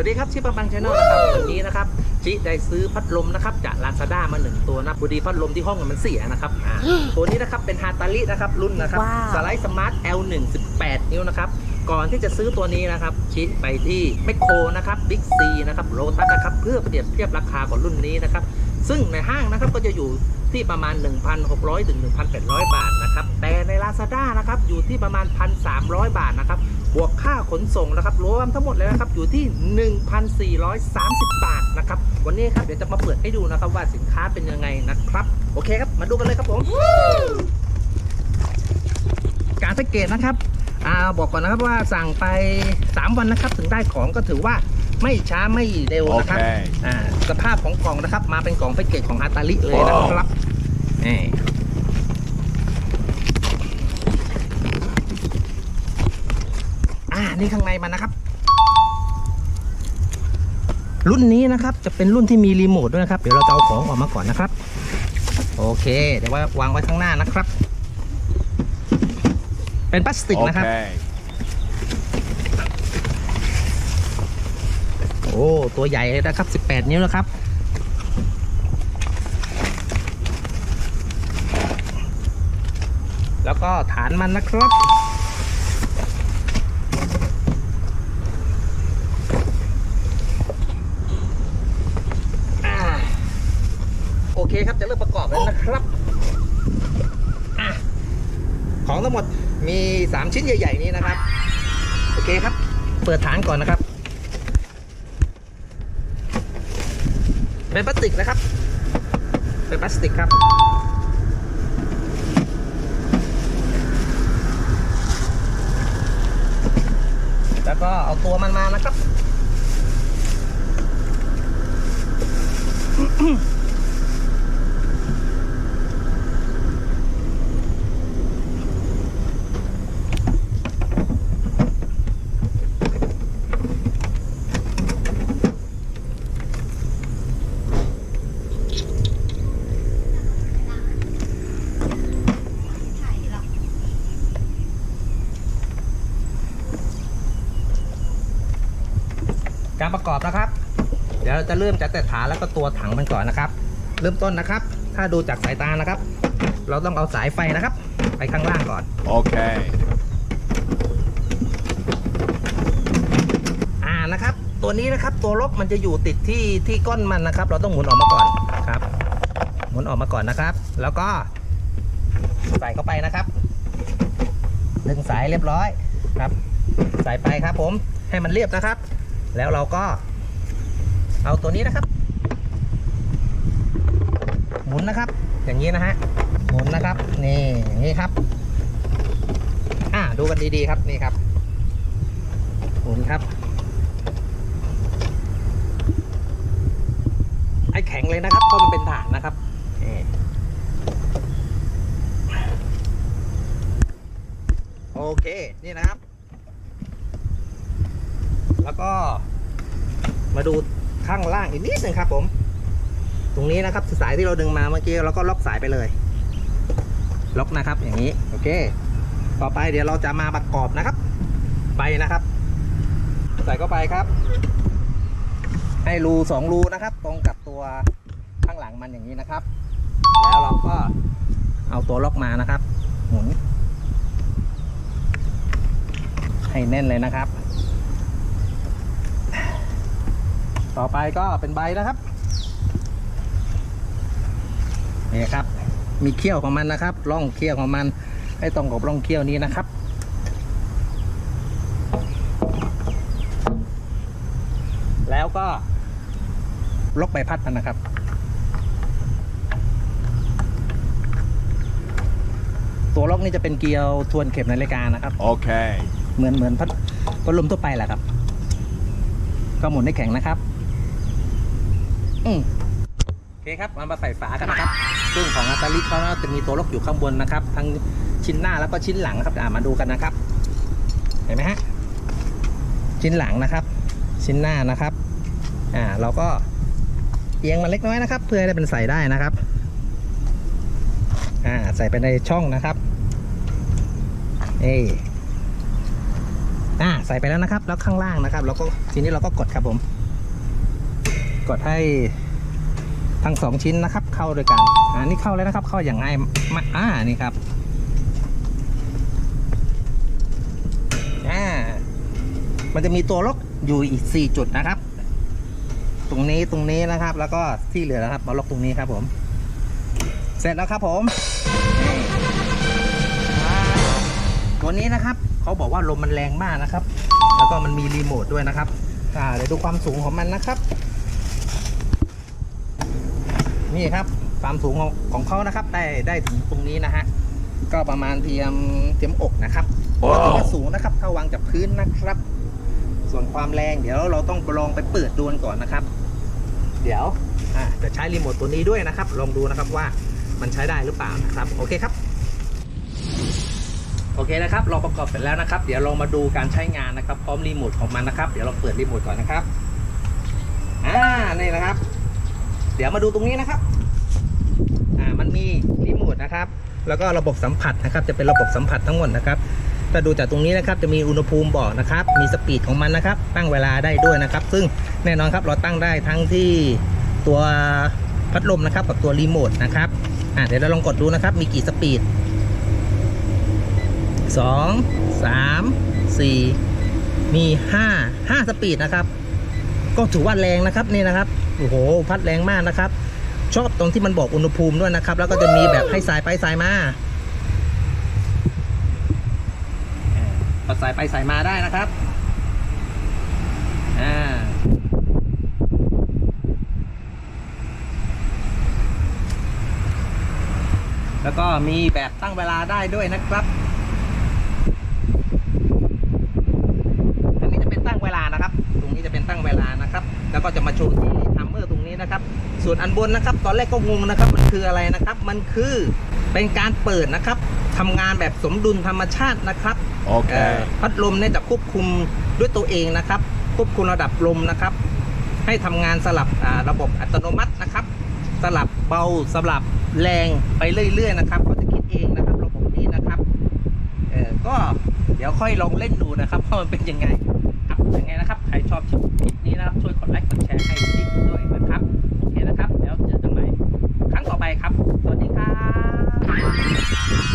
วัสดีครับชิปปังชาแนลนะครับวันนี้นะครับชิได้ซื้อพัดลมนะครับจากลาซาด้ามาหนึ่งตัวนะพอดีพัดลมที่ห้องมันเสียนะครับอ่าตัวนี้นะครับเป็นฮาตาลินะครับรุ่นนะครับว้าว สไลด์สมาร์ท L1 18 นิ้วนะครับก่อนที่จะซื้อตัวนี้นะครับชิไปที่แมคโครนะครับบิ๊กซีนะครับโลตัสนะครับเพื่อเปรียบเทียบราคาของรุ่นนี้นะครับซึ่งในห้างนะครับก็จะอยู่ที่ประมาณ 1,600ถึง1,800 บาทนะครับแต่ใน Lazada นะครับอยู่ที่ประมาณ 1,300 บาทนะครับ บวกค่าขนส่งนะครับรวมทั้งหมดเลยนะครับอยู่ที่ 1,430 บาทนะครับวันนี้ครับเดี๋ยวจะมาเปิดให้ดูนะครับว่าสินค้าเป็นยังไงนะครับ โอเคครับมาดูกันเลยครับผมการสังเกตนะครับอ่าบอกก่อนนะครับว่าสั่งไป 3 วันนะครับ ถึงได้ของก็ถือว่าไม่ช้าไม่เร็วนะครับโอเคอ่าสภาพของกล่องนะครับ มาเป็นกล่องแพ็กเกจของอาตาลิเลยนะครับนี่ อ่านี่ข้างในมันนะครับ รุ่นนี้นะครับจะเป็นรุ่นที่มีรีโมทด้วยนะครับ เดี๋ยวเราจะเอาของออกมาก่อนนะครับ โอเค เดี๋ยวว่าวางไว้ข้างหน้านะครับ เป็นพลาสติกนะครับ Okay. โอ้ตัวใหญ่เลยนะครับ 18 นิ้วนะครับแล้วก็ฐานมันนะครับ อ่า โอเคครับจะเริ่มประกอบแล้วนะครับอของทั้งหมดมี 3 ชิ้นใหญ่ ๆ นี้นะครับ โอเคครับ เปิดฐานก่อนนะครับ เป็นพลาสติกนะครับ เป็นพลาสติกครับแล้วก็เอาตัวมันมานะครับ ประกอบนะครับ เดี๋ยวเราจะเริ่มจากแต่ฐานแล้วก็ตัวถังมันก่อนนะครับ เริ่มต้นนะครับ ถ้าดูจากสายตานะครับ เราต้องเอาสายไฟนะครับ ไปข้างล่างก่อน Okay. อ่านะครับ ตัวนี้นะครับตัวล็อกมันจะอยู่ติดที่ที่ก้นมันนะครับ เราต้องหมุนออกมาก่อนครับหมุนออกมาก่อนนะครับ แล้วก็ใส่เข้าไปนะครับ ดึงสายเรียบร้อยครับ ใส่ไปครับผมให้มันเรียบนะครับ แล้วเราก็เอาตัวนี้นะครับ หมุนนะครับ อย่างนี้นะฮะหมุนนะครับ นี่อย่างนี้ครับอ่าดูกันดีๆครับนี่ครับ หมุนครับ ไอ้แข็งเลยนะครับเพราะมันเป็นฐานนะครับนี่โอเค นี่นะครับ แล้วก็ มาดูข้างล่างอีกนิดหนึ่งครับ ผม ตรงนี้นะครับสายที่เราดึงมาเมื่อกี้เราก็ล็อกสายไปเลย ล็อกนะครับ อย่างนี้ โอเค ต่อไปเดี๋ยวเราจะมาประกอบนะครับไปนะครับ ใส่เข้าไปครับ ให้รูสองรูนะครับ ตรงกับตัวข้างหลังมันอย่างนี้นะครับ แล้วเราก็เอาตัวล็อกมานะครับ หมุน ให้แน่นเลยนะครับ ต่อไปก็เป็นใบนะครับนี่ครับ มีเขี้ยวของมันนะครับร่องเขี้ยวของมันให้ตรงกับร่องเขี้ยวนี้นะครับแล้วก็ล็อกใบพัดมันนะครับ ตัวล็อกนี่จะเป็นเกลียวทวนเข็มนาฬิกานะครับ Okay. เหมือนเหมือนพัดพัดลมทั่วไปแหละครับ ก็หมุนให้แข็งนะครับ อืมโอเคครับมามาใส่ฝากันนะครับ ซึ่งของอาตาลิเขาจะมีตัวล็อกอยู่ข้างบนนะครับ ทั้งชิ้นหน้าแล้วก็ชิ้นหลังนะครับอ่ามาดูกันนะครับ เห็นไหมฮะ ชิ้นหลังนะครับ ชิ้นหน้านะครับ อ่า เราก็เอียงมันเล็กน้อยนะครับ เพื่อให้ได้เป็นใส่ได้นะครับ อ่า ใส่ไปในช่องนะครับเอ้อ่า ใส่ไปแล้วนะครับ แล้วข้างล่างนะครับ เราก็ทีนี้เราก็กดครับผม กดให้ทั้งสองชิ้นนะครับ เข้าด้วยกันอ่านี่เข้าแล้วนะครับ เข้าอย่างง่ายมาอ่านี่ครับอ่ามันจะมีตัวล็อกอยู่อีก 4 จุดนะครับ ตรงนี้ตรงนี้นะครับ แล้วก็ที่เหลือนะครับมาล็อกตรงนี้ครับผม เสร็จแล้วครับผมตัวนี้นะครับเขาบอกว่าลมมันแรงมากนะครับ แล้วก็มันมีรีโมทด้วยนะครับ อ่าเดี๋ยวดูความสูงของมันนะครับ นี่ครับความสูงของของเขานะครับ ได้ได้ถึงตรงนี้นะฮะก็ประมาณเทียมเทียมอกนะครับก็ถือว่าสูงนะครับถ้าวางจากพื้นนะครับ ส่วนความแรงเดี๋ยวเราต้องลองไปเปิดดูกันก่อนนะครับ เดี๋ยวอ่าจะใช้รีโมทตัวนี้ด้วยนะครับ ลองดูนะครับว่ามันใช้ได้หรือเปล่านะครับ โอเคครับ โอเคนะครับ เราประกอบเสร็จแล้วนะครับ เดี๋ยวเรามาดูการใช้งานนะครับ พร้อมรีโมทของมันนะครับ เดี๋ยวเราเปิดรีโมทก่อนนะครับ อ่า นี่นะครับเดี๋ยวมาดูตรงนี้นะครับ อ่า มันมีรีโมทนะครับ แล้วก็ระบบสัมผัสนะครับ จะเป็นระบบสัมผัสทั้งหมดนะครับ ถ้าดูจากตรงนี้นะครับ จะมีอุณหภูมิบอกนะครับ มีสปีดของมันนะครับ ตั้งเวลาได้ด้วยนะครับ ซึ่งแน่นอนครับ เราตั้งได้ทั้งที่ตัวพัดลมนะครับ กับตัวรีโมทนะครับ อ่า เดี๋ยวเราลองกดดูนะครับ มีกี่สปีดสองสามสี่มีห้าห้าสปีดนะครับ ก็ถือว่าแรงนะครับนี่นะครับ โอ้โหพัดแรงมากนะครับ ชอบตรงที่มันบอกอุณหภูมิด้วยนะครับ แล้วก็จะมีแบบให้สายไปสายมาก็สายไปสายมาได้นะครับอ่าแล้วก็มีแบบตั้งเวลาได้ด้วยนะครับ แล้วก็จะมาโชว์ที่ทัมเมอร์ตรงนี้นะครับ ส่วนอันบนนะครับ ตอนแรกก็งงนะครับ มันคืออะไรนะครับ มันคือเป็นการเปิดนะครับทำงานแบบสมดุลธรรมชาตินะครับเอ่อ Okay. พัดลมเนี่ยจะควบคุมด้วยตัวเองนะครับ ควบคุมระดับลมนะครับ ให้ทำงานสลับอ่าระบบอัตโนมัตินะครับ สลับเบาสลับแรงไปเรื่อย ๆ นะครับเขาจะคิดเองนะครับระบบนี้นะครับ เออก็เดี๋ยวค่อยลองเล่นดูนะครับว่ามันเป็นยังไงครับ ยังไงนะครับ ใครชอบคลิปนี้นะครับ ช่วยกดไลค์ กดแชร์ให้คลิปด้วยนะครับ โอเคนะครับ แล้วเจอกันใหม่ครั้งต่อไปครับ สวัสดีครับ